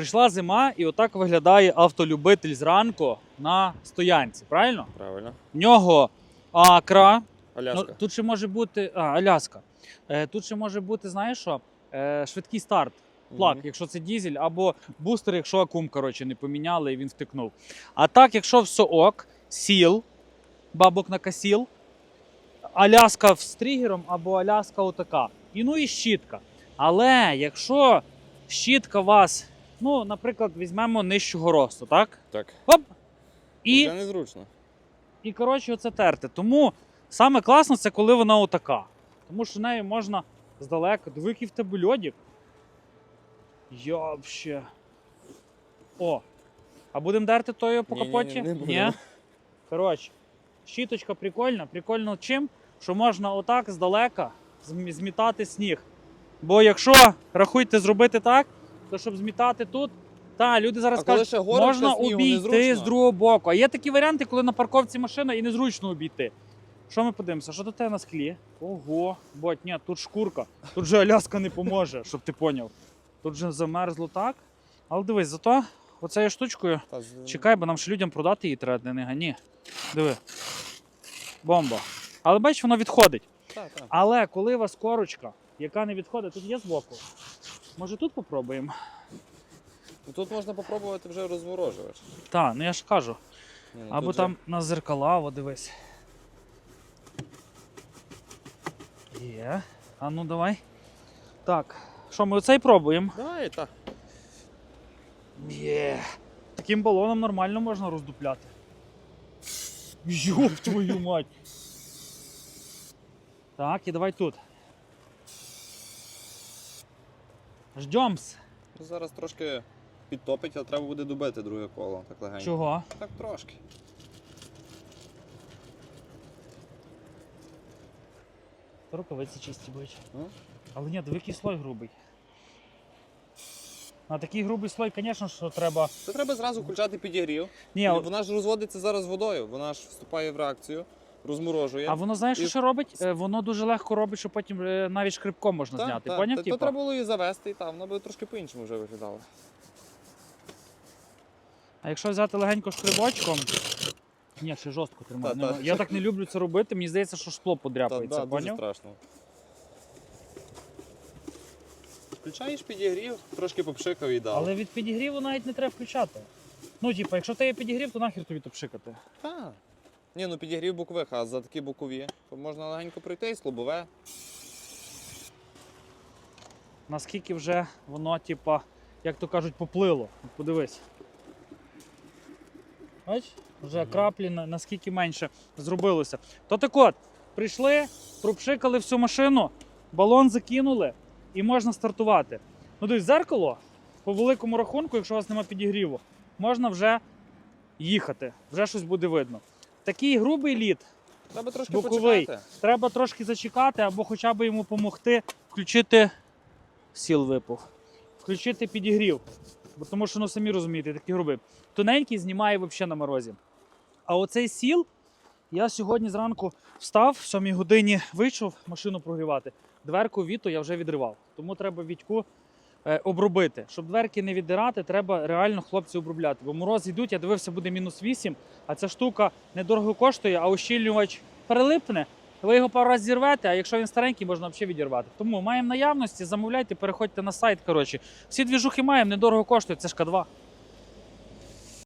Прийшла зима, і отак виглядає автолюбитель зранку на стоянці. Правильно? Правильно. В нього акра. Аляска. Ну, тут ще може бути. А, Аляска. Е, тут ще може бути, знаєш що? Е, швидкий старт. Плак, Мгм. якщо це дізель, або бустер, якщо акум коротше, не поміняли і він втикнув. А так, якщо все ок, сіл, бабок накасіл, Аляска з тригером або Аляска отака. І ну і щітка. Але якщо щітка вас, ну, наприклад, візьмемо нижчого росту, так? Так. Оп! І Вже незручно. і коротше, оце терти. Тому саме класно це коли вона отака. Тому що нею можна здалека. Диви, який в тебе льодик. Йобще. О. А будемо дерти тою по Ні-ні-ні, капоті? не будемо. Коротше, щіточка прикольна. Прикольно чим? Що можна отак здалека зм- змітати сніг. Бо якщо рахуйте зробити так, то щоб змітати тут, та люди зараз А коли кажуть, ще горочка можна снігу, обійти незручно. з другого боку. А є такі варіанти, коли на парковці машина і незручно обійти. Що ми подивимося? Що тут тебе на склі? Ого, бать, ні, тут шкурка. Тут же Аляска не поможе, щоб ти поняв. Тут же замерзло так. Але дивись, зато оцею штучкою Та з- чекай, бо нам ще людям продати її треба, не гані. Диви. Бомба. Але бачиш, воно відходить. Та, та. Але коли у вас корочка, яка не відходить, тут є збоку. Може тут попробуємо? Ну, Тут можна попробувати вже розворожувач. Так, ну я ж кажу. Ні, ну, Або тут там на зеркала, о, дивись. Є. А ну давай. Так. Що, ми оцей пробуємо? Давай, так. Є. Таким балоном нормально можна роздупляти. Йоп твою мать. Так, і давай тут. Ждемс. Зараз трошки підтопить, але треба буде добити друге коло. Так легенько. Чого? Так трошки. Рукавиці чисті будуть. Ну? Але ні, великий слой грубий. На такий грубий слой, звісно, що треба. Це треба зразу включати підігрів. Ні, Вона ж розводиться зараз водою, вона ж вступає в реакцію, розморожує. а воно знаєш, І- що робить? Е, Воно дуже легко робить, що потім е, навіть шкребком можна Та, зняти. та, Поняв? та- типа? То треба було її завести і там, вона би трошки по-іншому вже виглядала. А якщо взяти легенько шкребочком. Ні, ще жорстко тримає. Та, та. Я так не люблю це робити, мені здається, що шкло Та, подряпається, да, дуже страшно. Включаєш підігрів, трошки попшикав і дав. Але від підігріву навіть не треба включати. Ну, типа, якщо ти є підігрів, то нахер тобі то пшикати. Та. Ні, ну підігрів бокових, а за такі бокові, то можна легенько пройти і слобове. Наскільки вже воно, типа, як то кажуть, поплило. Подивись. Бач? Вже Мгм. краплі на- наскільки менше зробилося. То так от, прийшли, пропшикали всю машину, балон закинули і можна стартувати. Ну, дивись, зеркало, по великому рахунку, якщо у вас немає підігріву, можна вже їхати, вже щось буде видно. Такий грубий лід Треба трошки Боковий. почекати. треба трошки зачекати або хоча б йому допомогти включити сіл випав. Включити підігрів. Бо тому що, ну самі розумієте, такий грубий. Тоненький знімає взагалі на морозі. А оцей сіл, я сьогодні зранку встав, в 7 годині вийшов машину прогрівати. Дверку Віто я вже відривав. Тому треба Вітьку е, обробити. Щоб дверки не віддирати, треба реально хлопці обробляти. Бо морози йдуть, я дивився, буде мінус 8, а ця штука недорого коштує, а ощільнювач перелипне. Ви його пару разів зірвете, а якщо він старенький, можна взагалі відірвати. Тому маємо наявності, замовляйте, переходьте на сайт. Коротше, всі двіжухи маємо, недорого коштує, це ж К2.